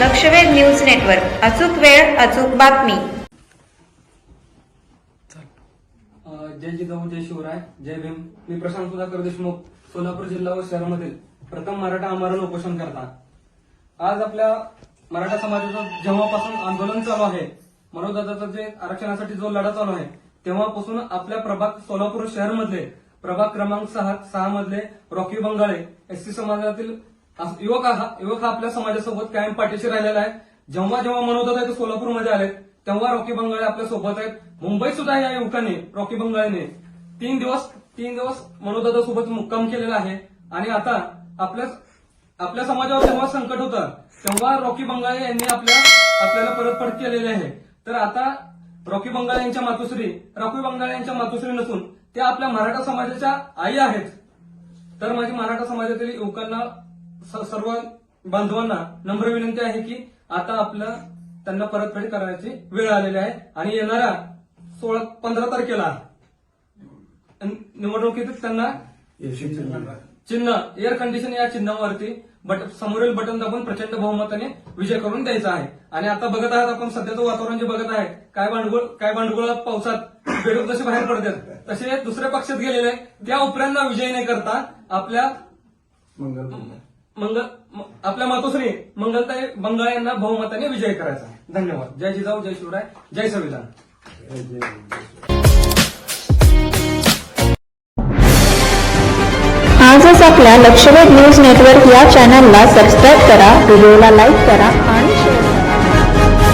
लक्षवेध news network. अचूक वेळ अचूक बातमी. जय जिजाऊ जय शिवराय जय भीम. मी प्रशांत सुधाकर देशमुख सोलापूर जिल्हा व शहरामधील प्रथम मराठा आमरण उपोषण करता. आज आपल्या मराठा समाजाचं जेव्हापासून आंदोलन चालू आहे मनोजदादाचा जे आरक्षणासाठी जो लढा चालू आहे तेव्हापासून आपल्या प्रभाग सोलापूर शहरमधले प्रभाग क्रमांक सहा सहा मधले रॉकी बंगाळे एसटी समाजातील युवक हा युवक हा आपल्या समाजासोबत कायम पाठीशी राहिलेला आहे. जेव्हा जेव्हा मनोदत आहे ते सोलापूरमध्ये आले तेव्हा रॉकी बंगाळे आपल्यासोबत आहेत. मुंबईत सुद्धा या युवकांनी रॉकी बंगाळेने तीन दिवस तीन दिवस मनोदादा सोबत मुक्काम केलेला आहे. आणि आता आपल्या आपल्या समाजावर जेव्हा संकट होतं तेव्हा रॉकी बंगाळे यांनी आपल्या आपल्याला परतफड केलेली आहे. तर आता रॉकी बंगाळे यांच्या मातोश्री रॉकी बंगाळे यांच्या मातोश्री नसून त्या आपल्या मराठा समाजाच्या आई आहेत. तर माझी मराठा समाजातील युवकांना सर्व बांधवांना नम्र विनंती आहे की आता आपलं त्यांना परतफेड करण्याची वेळ आलेली आहे आणि येणाऱ्या सोळा पंधरा तारखेला निवडणुकीत त्यांना चिन्ह. एअर कंडिशन या चिन्हावरती बट समोरील बटन दाबून प्रचंड बहुमताने विजय करून द्यायचा आहे. आणि आता बघत आहात आपण सध्याचं वातावरण जे बघत आहे काय भांडवल काय भांडवळ पावसात बेडूक जसे बाहेर पडतात. तसे दुसऱ्या पक्षात गेलेले. त्या उपऱ्यांना विजय नाही करता आपल्या मंगल आपल्या मातोश्री मंगलताई बंगाळ यांना बहुमताने विजय करायचा. धन्यवाद. जय जिजाऊ जय शिवराय जय संविधान. आजच आपल्या लक्षवेध न्यूज नेटवर्क या चॅनलला सबस्क्राईब करा व्हिडिओला लाईक करा.